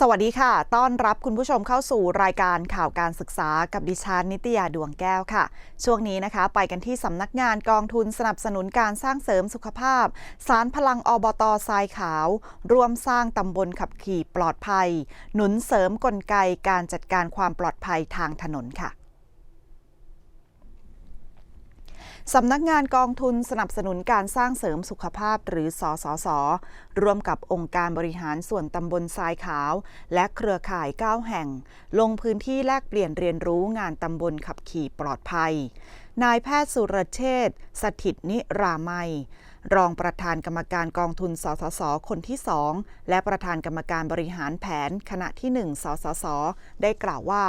สวัสดีค่ะ ต้อนรับคุณผู้ชมเข้าสู่รายการข่าวการศึกษากับดิฉันนิตยาดวงแก้วค่ะ ช่วงนี้นะคะ ไปกันที่สำนักงานกองทุนสนับสนุนการสร้างเสริมสุขภาพ สารพลังอบตทรายขาว ร่วมสร้างตำบลขับขี่ปลอดภัย หนุนเสริมกลไกการจัดการความปลอดภัยทางถนนค่ะ สำนักงานกองทุนสนับสนุนการสร้างเสริมสุขภาพหรือสสสร่วมกับองค์การบริหารส่วนตำบลทรายขาว และเครือข่าย 9 แห่ง ลงพื้นที่แลกเปลี่ยนเรียนรู้งานตำบลขับขี่ปลอดภัย นายแพทย์สุรเชษฐ์สถิตนิรามัย รองประธานกรรมการกองทุนสสส คนที่2และประธานกรรมการบริหารแผนคณะที่1สสส ได้กล่าวว่า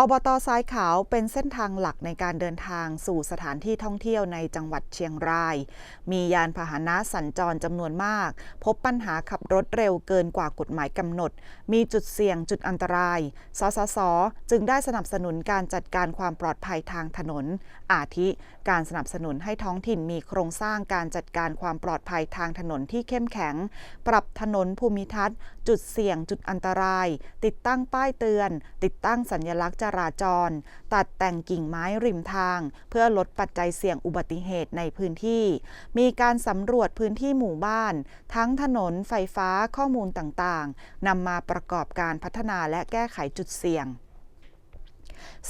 อบตทรายขาวเป็นเส้นทางหลักในการเดินทางสู่สถานที่ท่องเที่ยวในจังหวัดเชียงราย มียานพาหนะสัญจรจำนวนมาก พบปัญหาขับรถเร็วเกินกว่ากฎหมายกำหนด มีจุดเสี่ยงจุดอันตราย สสส จึงได้สนับสนุนการจัดการความปลอดภัยทางถนน อาทิ การสนับสนุนให้ท้องถิ่นมีโครงสร้างการจัดการความปลอดภัยทางถนนที่เข้มแข็ง ปรับถนนภูมิทัศน์ จุดเสี่ยงจุดอันตราย ติดตั้งป้ายเตือน ติดตั้งสัญลักษณ์จราจร ตัดแต่งกิ่งไม้ริมทาง เพื่อลดปัจจัยเสี่ยงอุบัติเหตุในพื้นที่ มีการสำรวจพื้นที่หมู่บ้าน ทั้งถนนไฟฟ้าข้อมูลต่างๆนำมาประกอบการพัฒนาและแก้ไขจุดเสี่ยง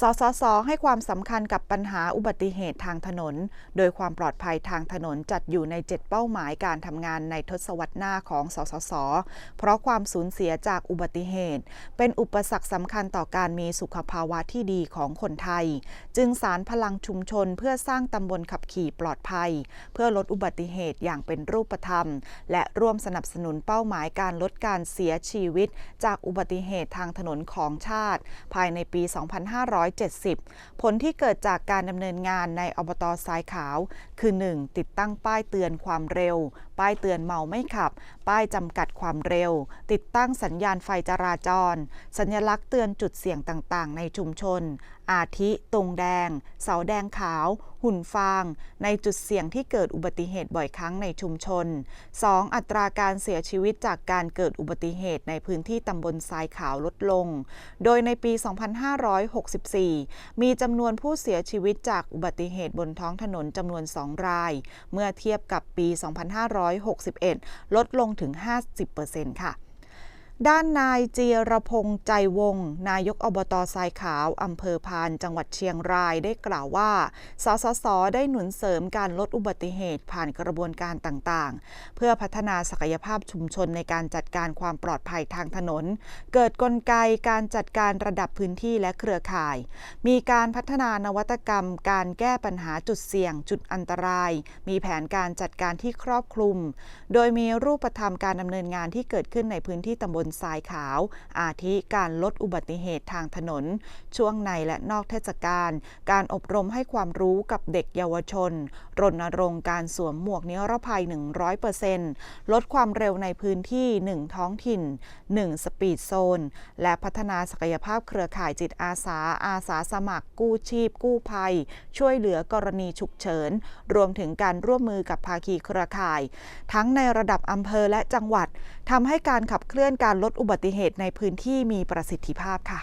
สสส ให้ความสำคัญกับปัญหาอุบัติเหตุทางถนน โดยความปลอดภัยทางถนนจัดอยู่ใน 7 เป้าหมายการทำงานในทศวรรษหน้าของ สสส เพราะความสูญเสียจากอุบัติเหตุ เป็นอุปสรรคสำคัญต่อการมีสุขภาวะที่ดีของคนไทย จึงสารพลังชุมชนเพื่อสร้างตำบลขับขี่ปลอดภัย เพื่อลดอุบัติเหตุอย่างเป็นรูปธรรม และร่วมสนับสนุนเป้าหมายการลดการเสียชีวิต จากอุบัติเหตุทางถนนของชาติ ภายในปี 255 2570 ผลที่เกิดจากการดำเนินงานในอบตทรายขาว คือ 1. ติดตั้งป้ายเตือนความเร็ว ป้ายเตือนเมาไม่ขับ ป้ายจำกัดความเร็ว ติดตั้งสัญญาณไฟจราจร สัญลักษณ์เตือนจุดเสี่ยงต่างๆ ในชุมชน อาทิตรงแดง เสาแดงขาว หุ่นฟาง ในจุดเสี่ยงที่เกิดอุบัติเหตุบ่อยครั้งในชุมชน 2. อัตราการเสียชีวิตจากการเกิดอุบัติเหตุในพื้นที่ตำบลทรายขาวลดลง โดยในปี 2564 มีจำนวนผู้เสียชีวิตจากอุบัติเหตุบนท้องถนนจำนวน 2 ราย เมื่อเทียบกับปี 2500 2561 ลดลงถึง 50%ค่ะ ด้านนายเจียรพงษ์ใจวงศ์นายกอบตทรายขาวอำเภอพาน จังหวัดเชียงรายได้กล่าวว่า สสส ได้หนุนเสริมการลดอุบัติเหตุผ่านกระบวนการต่างๆ เพื่อพัฒนาศักยภาพชุมชนในการจัดการความปลอดภัยทางถนน เกิดกลไกการจัดการระดับพื้นที่และเครือข่าย มีการพัฒนานวัตกรรม การแก้ปัญหาจุดเสี่ยง จุดอันตราย มีแผนการจัดการที่ครอบคลุม โดยมีรูปธรรมการดำเนินงานที่เกิดขึ้นในพื้นที่ตำบลทรายขาว อาทิการลดอุบัติเหตุทางถนน ช่วงในและนอกเทศกาลการอบรมให้ความรู้กับเด็กเยาวชน รณรงค์การสวมหมวกนิรภัย 100%ลดความเร็วในพื้นที่ 1 ท้องถิ่น 1 สปีดโซน และพัฒนาศักยภาพเครือข่ายจิตอาสาอาสาสมัคร กู้ชีพ กู้ภัย ช่วยเหลือกรณีฉุกเฉิน รวมถึงการร่วมมือกับภาคีเครือข่าย ทั้งในระดับอำเภอและจังหวัดทำให้การขับเคลื่อนการลดอุบัติเหตุในพื้นที่มีประสิทธิภาพค่ะ